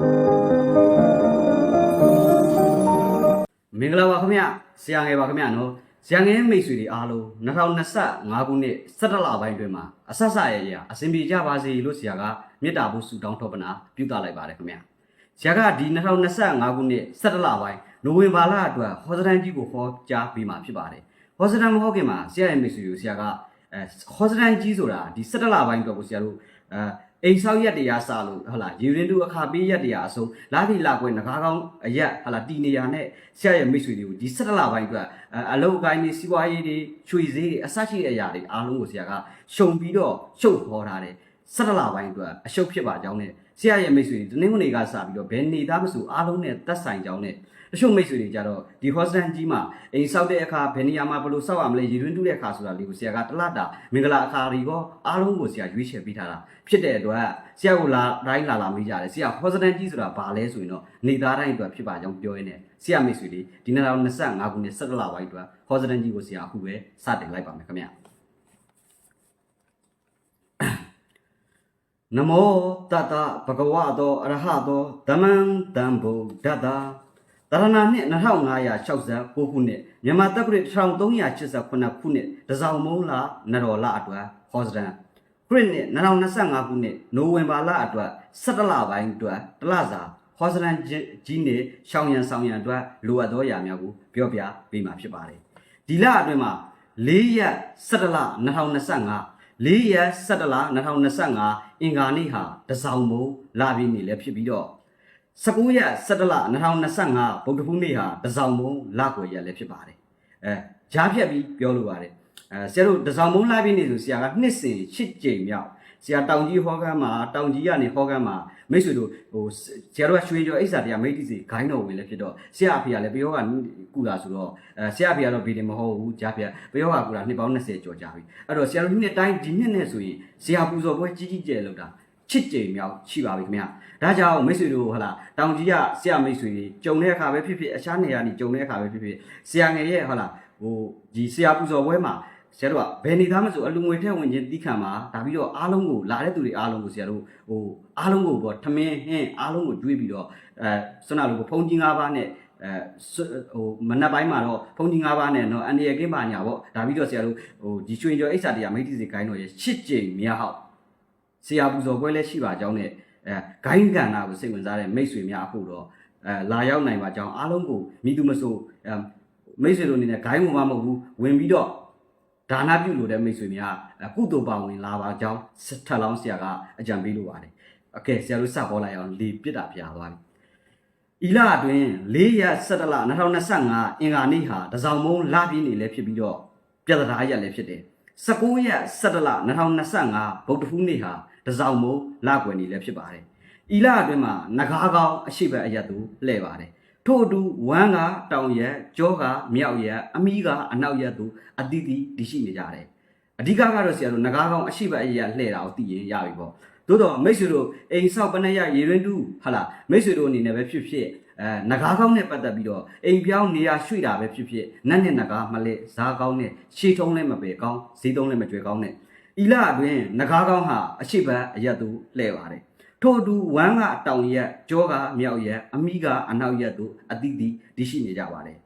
မင်္ဂလာပါခင်ဗျဆရာငယ်ပါခင်ဗျနော်ဆရာငယ်မိတ်ဆွေတွေအားလုံး2025ခုနှစ်17လပိုင်းတွင်မှာအဆက်ဆက်ရရအစဉ်ပြေကြပါစေလို့ဆရာကမေတ္တာဖို့ဆုတောင်းထောပနာပြုသလိုက်ပါတယ်ခင်ဗျဆရာကဒီ2025ခုနှစ်17လပိုင်းနိုဝင်ဘာလအတွက်ဟောစတန်ကြီးကိုဟောကြားပေးမှာဖြစ်ပါတယ်ဟောစတန်မဟုတ်ခင်မှာဆရာရဲ့မိတ်ဆွေတွေကိုဆရာကအဲဟောစတန်ကြီးဆိုတာဒီ17လပိုင်းအတွက်ကိုဆရာတို့အဲ အိမ်ဆောက်ရက်တရားစလို့ဟုတ်လားယူရင်တူအခါပေးရက်တရားအစုံလာပြီလာကွယ်ငကားကောင်းအရက်ဟုတ်လားတီနေရနဲ့ဆရာရဲ့မိတ်ဆွေတွေကိုဒီ17လပိုင်းအတွက်အဲအလုပ်အကိုင်းတွေစီးပွားရေးတွေချွေဈေးတွေအစရှိတဲ့အရာတွေအားလုံးကိုဆရာကရှုံပြီးတော့ရှုပ်ဟောထားတယ်17လပိုင်းအတွက်အရှုပ်ဖြစ်ပါကြောင်းနဲ့ဆရာရဲ့မိတ်ဆွေတွေတနင်္ဂနွေကစပြီးတော့ဘယ်နေသားမဆိုအားလုံးနဲ့သက်ဆိုင်ကြောင်းနဲ့ တချို့မိတ်ဆွေတွေကြတော့ဒီ hostel ကြီးမှာအိမ်ဆောက်တဲ့အခါဘယ်နေရာမှာဘယ်လိုဆောက်ရမလဲရည်တွင်းတူးတဲ့အခါဆိုတာလေးကိုဆရာကတလတ်တာမင်္ဂလာအခါတွေကောအားလုံးကိုဆရာရွေးချယ်ပေးထားတာဖြစ်တဲ့အတွက်ဆရာကိုလာတိုင်းလာလာမေးကြတယ်ဆရာ hostel ကြီးဆိုတာဘာလဲဆိုရင်တော့နေသားတိုင်းအတွက်ဖြစ်ပါကြောင်းပြောရင်းနဲ့ဆရာမိတ်ဆွေတွေဒီနေ့တော့25ခုနှစ်17လပိုင်းအတွက် hostel ကြီးကိုဆရာအခုပဲစတင်လိုက်ပါမယ်ခင်ဗျာနမောတတဘဂဝတောအရဟတောဓမ္မံတံဗုဒ္ဓတာတ ရဏနှစ်2569ခုနှစ်မြန်မာတက္ကရာ1389ခုနှစ်တစောင်းမုံလာနရောလအတွက်ဟောစတန်ခရစ်နှစ်2025ခုနှစ်နိုဝင်ဘာလအတွက်17လပိုင်းအတွက်တလစာဟောစတန်ကြီးနေရှောင်းရန်ဆောင်ရန်အတွက်လိုအပ်သောအရာများကိုပြောပြပေးမှာဖြစ်ပါတယ်ဒီလအတွင်းမှာ4ရက်17လ2025လေးရက်17လ2025အင်္ဂါနေ့ဟာတစောင်းမိုးလာပြီးနေလည်းဖြစ်ပြီးတော့ 19ရက်17လ2025ဗုဒ္ဓဖူးနေ့ဟာတစောင်းမိုးလာကွယ်ရက်လည်းဖြစ်ပါတယ်အဲဂျားဖြတ်ပြီးပြောလိုပါတယ်အဲဆရာတို့တစောင်းမိုးလာပြီးနေဆိုဆရာကနှစ်စဉ်8ကြိမ်မြောက်ဆရာတောင်ကြီးဟောကမ်းမှာတောင်ကြီးကနေဟောကမ်းမှာမိတ်ဆွေတို့ဟိုဆရာတို့ကရွှေကျော်အိဆာတရားမိတ်တိစီဂိုင်းတော်ဝင်လည်းဖြစ်တော့ဆရာအဖေကလည်းပယောကကုလာဆိုတော့အဲဆရာအဖေကတော့ဗီဒီမဟုတ်ဘူးကြားပြပယောကကုလာနှစ်ပေါင်း20ကျော်ကြာပြီအဲ့တော့ဆရာတို့နှစ်တိုင်းဒီနှစ်နဲ့ဆိုရင်ဆရာပူဇော်ပွဲကြီးကြီးကျယ်လောက်တာ ချစ်ကြိမ်မြောက်ရှိပါပြီခင်ဗျဒါကြောင့်မိတ်ဆွေတို့ဟလာတောင်ကြီးကဆရာမိတ်ဆွေတွေကြုံတဲ့အခါပဲဖြစ်ဖြစ်အခြားနေရာနေကြုံတဲ့အခါပဲဖြစ်ဖြစ်ဆရာငယ်ရဲ့ဟလာဟိုဒီဆရာပူဇော်ပွဲမှာဆရာတို့ကဘယ်နေသားမဆိုအလူငွေထက်ဝင်ခြင်းတိခံမှာဒါပြီးတော့အားလုံးကိုလာတဲ့သူတွေအားလုံးကိုဆရာတို့ဟိုအားလုံးကိုပေါ့ထမင်းဟင်းအားလုံးကိုကျွေးပြီးတော့အဲဆွမ်းနာလိုဖုန်ကြီး၅ပါးနဲ့အဲဟိုမနက်ပိုင်းမှာတော့ဖုန်ကြီး၅ပါးနဲ့နော်အန်ဒီရကင်းပါညာပေါ့ဒါပြီးတော့ဆရာတို့ဟိုဒီရွှေကျော်အိဆာတရားမိတ်တိစီခိုင်းတော်ရဲ့ရှစ်ကြိမ်မြောက် ဆရာပူဇော်ပွဲလည်းရှိပါကြောင်းနဲ့အဲဂိုင်းကန္နာကိုစိတ်ဝင်စားတဲ့မိတ်ဆွေများအခုတော့အဲလာရောက်နိုင်ပါကြောင်းအားလုံးကိုမိသူမဆိုအဲမိတ်ဆွေတို့အနေနဲ့ဂိုင်းမှမဟုတ်ဘူးဝင်ပြီးတော့ဒါနပြုလို့တဲ့မိတ်ဆွေများကုသိုလ်ပါဝင်လာပါကြောင်းထပ်လောင်းဆရာကအကြံပေးလိုပါတယ်။အကဲဆရာတို့စပေါ်လိုက်အောင်လေပြစ်တာပြသွားပြီ။ဤလအတွင်း၄ရက်17လ2025အင်္ဂါနေ့ဟာတစောင်းမုံလပြည့်နေလည်းဖြစ်ပြီးတော့ပြဿနာရက်လည်းဖြစ်တယ်။ 19ရက်17လ2025ဗုဒ္ဓဟူးနေ့ဟာတစောင်းမုံလကွယ်နေလည်းဖြစ်ပါတယ်။ဤလအတွင်းမှာငကားကောင်းအရှိဘအရက်သူလှည့်ပါတယ်။ထို့အတူဝမ်းကတောင်ရက်ကြောကမြောက်ရက်အမီးကအနောက်ရက်သူအတိတိတရှိနေကြတယ်အဓိကကတော့ဆရာတို့ငကားကောင်းအရှိဘအရက်လှည့်တာကိုသိရင်ရပြီပေါ့ သို့တော့မိတ်ဆွေတို့အိမ်ဆောက်ပနရရေရင်းတူဟာလားမိတ်ဆွေတို့အနေနဲ့ပဲဖြစ်ဖြစ်အဲငကားကောင်းနဲ့ပတ်သက်ပြီးတော့အိမ်ပြောင်းနေရာရွှေ့တာပဲဖြစ်ဖြစ်နတ်နဲ့ငကားမလဲဇားကောင်းနဲ့ရှေးထုံးလည်းမပေကောင်းဈေးတုံးလည်းမကြွယ်ကောင်းနဲ့ဤလအတွင်းငကားကောင်းဟာအရှိဘအရက်သူလှည့်ပါတယ်ထို့အတူဝမ်းကတောင်ရက်ကြောကမြောက်ရက်အမိကအနောက်ရက်တို့အတိတိတရှိနေကြပါတယ်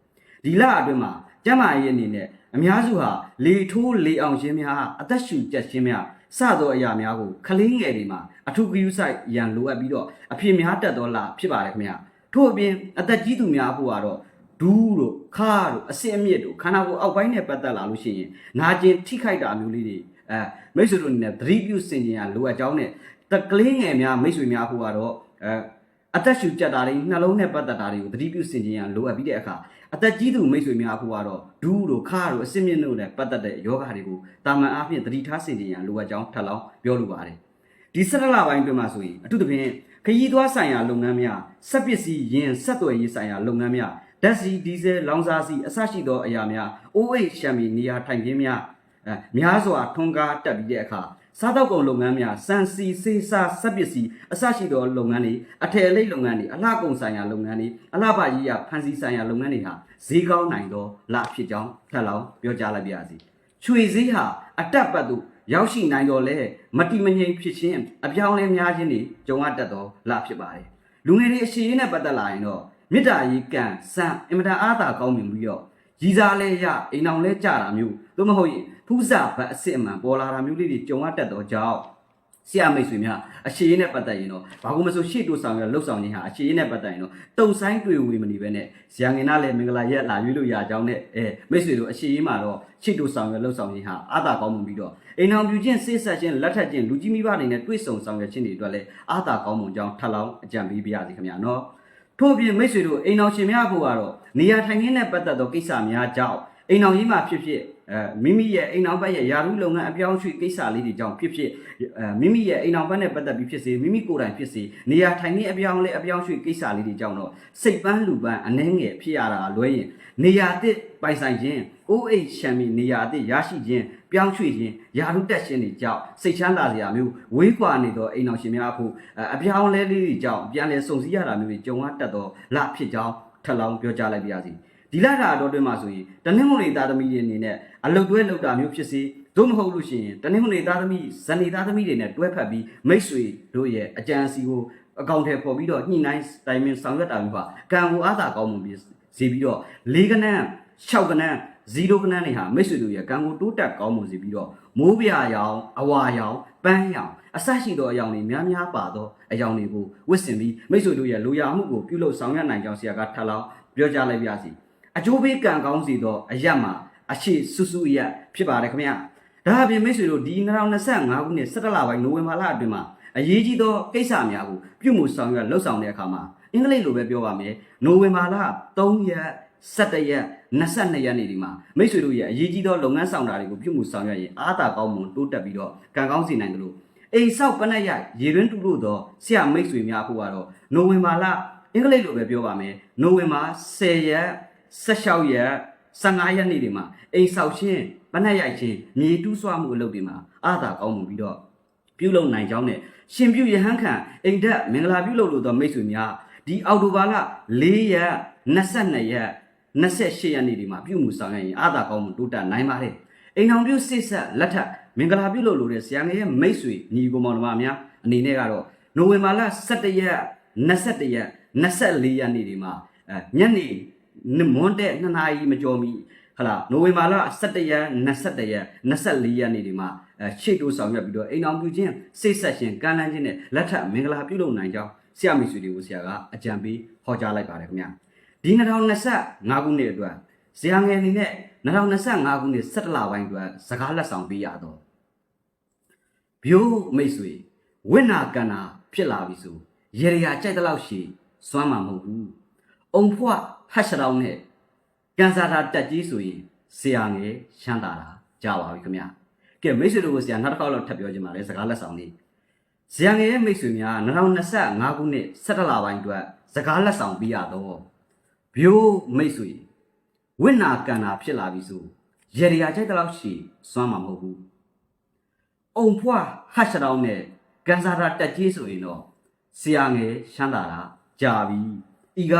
ဒီလအတွင်းမှာကျမ်းမာရေးအနေနဲ့အများစုဟာလေထိုးလေအောင်ခြင်းများအသက်ရှူကျက်ခြင်းများ စသောအရာများကိုခလင်းငယ်တွေမှာအထုကယူဆိုင်ရန်လိုအပ်ပြီးတော့အဖြစ်များတက်တော်လာဖြစ်ပါတယ်ခင်ဗျာထို့အပြင်အသက်ကြီးသူများအဖို့ကတော့ဒူးတို့ခါတို့အစင်အမြစ်တို့ခန္ဓာကိုယ်အောက်ပိုင်းနဲ့ပတ်သက်လာလို့ရှိရင်နာကျင်ထိခိုက်တာမျိုးလေးတွေအဲမိတ်ဆွေတို့အနေနဲ့သတိပြုစင်ကြင်ရလိုအပ်ကြောင်းနဲ့တကလေးငယ်များမိတ်ဆွေများအဖို့ကတော့အဲ အသက်ရှူကြက်တာတွေနှလုံးနဲ့ပတ်သက်တာတွေကိုသတိပြုစင်ကြင်ရလိုအပ်ပြီးတဲ့အခါအသက်ကြီးသူမိတ်ဆွေများအဖို့ကတော့ဒူးတို့ခါတို့အစင်မြင့်တို့နဲ့ပတ်သက်တဲ့ယောဂတွေကိုတာမန်အားဖြင့်သတိထားစင်ကြင်ရလိုအပ်ကြောင်းထပ်လောင်းပြောလိုပါတယ်ဒီ၁၇လပိုင်းအတွင်းမှာဆိုရင်အထူးသဖြင့်ခရီးသွားဆိုင်ရာလုပ်ငန်းများစက်ပစ္စည်းယင်ဆက်သွယ်ရေးဆိုင်ရာလုပ်ငန်းများဓာတ်ဆီဒီဇယ်လောင်စာဆီအစရှိသောအရာများအိုးအိတ်ရှမ်းမီနေရာထိုင်ခင်းများအဲများစွာထွန်းကားတက်ပြီးတဲ့အခါ စားတောက်ကုန်လုပ်ငန်းများစံစီစေးစားစက်ပစ္စည်းအစရှိသောလုပ်ငန်းတွေအထည်အလိပ်လုပ်ငန်းတွေအလှကုန်ဆိုင်ရာလုပ်ငန်းတွေအလှပကြီးရာဖန်စီဆိုင်ရာလုပ်ငန်းတွေဟာဈေးကောင်းနိုင်သောလဖြစ်ကြောင်းထပ်လောင်းပြောကြားလိုက်ပါရစေ။ချွေဈေးဟာအတက်ပတ်သို့ရောက်ရှိနိုင်တော်လဲမတိမငြိမ်ဖြစ်ခြင်းအပြောင်းလဲများခြင်းတွေကြုံရတတ်သောလဖြစ်ပါတယ်။လူငယ်တွေအရှိရေးနဲ့ပတ်သက်လာရင်တော့မေတ္တာရေးကံစံအင်မတန်အားသာကောင်းမြင်ပြီးတော့ ရည်စားလဲရအိမ်အောင်လဲကြတာမျိုးသို့မဟုတ်ရင်ဖူးစာဘတ်အစ်စ်အမှန်ပေါ်လာတာမျိုးလေးတွေကြုံရတတ်တော့ကြောင့်ဆရာမိတ်ဆွေများအရှိရေးနဲ့ပတ်သက်ရင်တော့ဘာလို့မဆိုရှေ့တိုးဆောင်ရလှုပ်ဆောင်ခြင်းဟာအရှိရေးနဲ့ပတ်သက်ရင်တော့တုံဆိုင်တွေ့ဝေမနေပဲနဲ့ဇာငင်နာလည်းမင်္ဂလာရက်လာရွေးလို့ရကြောင်းနဲ့အဲမိတ်ဆွေတို့အရှိရေးမှာတော့ရှေ့တိုးဆောင်ရလှုပ်ဆောင်ခြင်းဟာအားသာကောင်းမှုပြီးတော့အိမ်အောင်ပြူချင်းစိတ်ဆက်ခြင်းလက်ထက်ခြင်းလူကြီးမိဘတွေနဲ့တွေ့ဆုံဆောင်ရခြင်းတွေအတွက်လည်းအားသာကောင်းမှုကြောင်းထပ်လောင်းအကြံပေးပါရစေခင်ဗျာနော် ထို့ပြင်မိတ်ဆွေတို့အိမ်အောင်ရှင်များဖို့ကတော့နေရာထိုင်ခင်းနဲ့ပတ်သက်သောကိစ္စများကြောင့်အိမ်အောင်ကြီးမှာဖြစ်ဖြစ်အဲ မိမိရဲ့အိမ်အောင်ဘက်ရဲ့ယာရုလုပ်ငန်းအပြောင်းအရွှေ့ကိစ္စလေးတွေကြောင့်ဖြစ်ဖြစ်အဲမိမိရဲ့အိမ်အောင်ဘက်နဲ့ပတ်သက်ပြီးဖြစ်စေမိမိကိုယ်တိုင်ဖြစ်စေနေရာထိုင်ခင်းအပြောင်းလဲအပြောင်းအရွှေ့ကိစ္စလေးတွေကြောင့်တော့စိတ်ပန်းလူပန်းအနှဲငယ်ဖြစ်ရတာလွဲရင်နေရာအသစ်ပိုင်ဆိုင်ခြင်းအိုးအိတ်ရှံမီနေရာအသစ်ရရှိခြင်းပြောင်းရွှေ့ခြင်းယာရုတက်ခြင်းတွေကြောင့်စိတ်ချမ်းသာစရာမျိုးဝေးကွာနေသောအိမ်အောင်ရှင်များအဖို့အဲအပြောင်းလဲလေးတွေကြောင့်ပြန်လဲစုံစည်းရတာမျိုးတွေကြုံရတတ်သောလဖြစ်ကြောင်းထပ်လောင်းပြောကြားလိုက်ပါရစေ ဒီလကအတော်တွင်းမှာဆိုရင်တနင်္ဂနွေသားသမီးတွေအနေနဲ့အလုတ်တွဲလောက်တာမျိုးဖြစ်စေသို့မဟုတ်လို့ရှိရင်တနင်္ဂနွေသားသမီးဇနီးသားသမီးတွေနဲ့တွဲဖက်ပြီးမိတ်ဆွေတို့ရဲ့အကြံစီကိုအကောင့်ထဲပေါ်ပြီးတော့ညှိနှိုင်းတိုင်ပင်ဆောင်ရွက်တာမျိုးပါကံကိုအားသာကောင်းမှုပြီးစီပြီးတော့လေးကနန်း၆ကနန်း0ကနန်းတွေဟာမိတ်ဆွေတို့ရဲ့ကံကိုတိုးတက်ကောင်းမှုစီပြီးတော့မိုးပြရောင်အဝါရောင်ပန်းရောင်အဆက်ရှိသောအယောင်တွေများများပါသောအယောင်တွေကိုဝတ်ဆင်ပြီးမိတ်ဆွေတို့ရဲ့လူရမှုကိုပြုလုပ်ဆောင်ရွက်နိုင်ကြောင်းဆရာကထပ်လောင်းပြောကြားလိုက်ပါစီ အကျိုးပေးကံကောင်းစီသောအရက်မှာအရှိစုစုအရက်ဖြစ်ပါတယ်ခင်ဗျာဒါအပြင်မိတ်ဆွေတို့ဒီ2025ခုနှစ်17လပိုင်းနိုဝင်ဘာလအတွင်းမှာအရေးကြီးသောကိစ္စများကိုပြုမှုဆောင်ရွက်လှုပ်ဆောင်တဲ့အခါမှာအင်္ဂလိပ်လိုပဲပြောပါမယ်နိုဝင်ဘာလ3ရက်17ရက်22ရက်နေ့ဒီမှာမိတ်ဆွေတို့ရဲ့အရေးကြီးသောလုပ်ငန်းဆောင်တာတွေကိုပြုမှုဆောင်ရွက်ရင်အားသာကောင်းမှုတိုးတက်ပြီးတော့ကံကောင်းစေနိုင်တယ်လို့အိမ်ဆောက်ပနက်ရရေရင်းတူလို့သောဆရာမိတ်ဆွေများဖို့ကတော့နိုဝင်ဘာလအင်္ဂလိပ်လိုပဲပြောပါမယ်နိုဝင်ဘာ10ရက် 16ရက်15ရက်နေ့ဒီမှာအိမ်ဆောက်ခြင်းပနက်ရိုက်ခြင်းမြေတူးဆွမှုအလုပ်တွေမှာအားသာကောင်းမှုပြီးတော့ပြုလုပ်နိုင်ကြောင်းနဲ့ရှင်ပြုရဟန်းခံအိမ်တက်မင်္ဂလာပြုလုပ်လို့သောမိတ်ဆွေများဒီအောက်တိုဘာလ4ရက်22ရက်28ရက်နေ့ဒီမှာပြုမှုဆောင်ရွက်ရင်အားသာကောင်းမှုတိုးတက်နိုင်ပါတယ်အိမ်ထောင်ပြုစိတ်ဆက်လက်ထပ်မင်္ဂလာပြုလုပ်လို့တဲ့ဆရာငယ်ရဲ့မိတ်ဆွေညီကိုမောင်နှမများအနေနဲ့ကတော့နိုဝင်ဘာလ17ရက်21ရက်24ရက်နေ့ဒီမှာအဲညနေ မွန်းတဲ့2နာရီမကျော်မီဟလာနိုဝင်ဘာလ17ရက်21ရက်24ရက်နေ့ဒီမှာအဲရှေ့တိုးဆောင်ရွက်ပြီးတော့အိမ်အောင်ပြုခြင်းစိတ်ဆက်ရှင်ကမ်းလှမ်းခြင်းနဲ့လက်ထပ်မင်္ဂလာပြုလုပ်နိုင်ကြောင်းဆရာမိတ်ဆွေတွေကိုဆရာကအကြံပေးဟောကြားလိုက်ပါတယ်ခင်ဗျာဒီ2025ခုနှစ်အတွက်ဆရာငယ်အနေနဲ့2025ခုနှစ်17လပိုင်းအတွက်စကားလက်ဆောင်ပေးရတော့ဘိုးမိတ်ဆွေဝိနာကန္နာဖြစ်လာပြီဆိုရေရရာကြိုက်တဲ့လောက်ရှိစွမ်းမှာမဟုတ်ဘူးအုံဖွား ဟတ်ရှတောင်းနဲ့ကန်စာတာတက်ကြီးဆိုရင်ဆရာငယ်ရှမ်းတာတာကြားပါပြီခင်ဗျာကဲမိတ်ဆွေတို့ကိုဆရာနောက်တစ်ခေါက်တော့ထပ်ပြောချင်ပါတယ်စကားလက်ဆောင်လေးဆရာငယ်ရဲ့မိတ်ဆွေများ2025ခုနှစ်17လပိုင်းအတွက်စကားလက်ဆောင်ပေးရတော့ဘိုးမိတ်ဆွေဝိနာကန္နာဖြစ်လာပြီဆိုရေရရာကြိုက်တဲ့လောက်ရှိစွမ်းမှာမဟုတ်ဘူးအုံဖွားဟတ်ရှတောင်းနဲ့ကန်စာတာတက်ကြီးဆိုရင်တော့ဆရာငယ်ရှမ်းတာတာကြာပြီ ဤက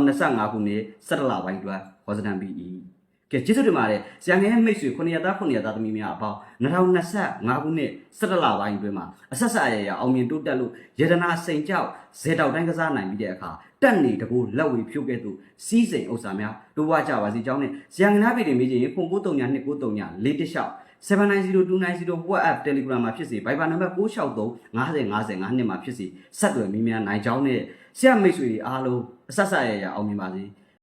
2025ခုနှစ်17လပိုင်းအတွက်ဟောစတန်ပြီးဤကဲကျေးဇူးတင်ပါတယ်ဆရာငယ်ရဲ့မိတ်ဆွေ900သား900သားသမီးများအပေါင်း2025ခုနှစ်17လပိုင်းအတွင်းမှာအဆက်ဆက်ရရအောင်မြင်တိုးတက်လို့ယတနာစိန်ကြောက်ဇေတောက်တိုင်းကစားနိုင်ပြီးတဲ့အခါတက်နေတကူလက်ဝေဖြိုးကဲ့သို့စီးစိန်ဥစ္စာများတိုးဝါကြပါစီကြောင်းနဲ့ဆရာငယ်နာပြည်တင်မိချင်းဖုန်939 293 4တစ်လျှောက်790290 WhatsApp Telegram မှာဖြစ်စေ Viber နံပါတ်663 50 50 52မှာဖြစ်စေဆက်သွယ်မိများနိုင်ကြောင်းနဲ့ဆရာမိတ်ဆွေတွေအားလုံး အဆက်ဆက်ရရအောင်မြင်ပါစေ။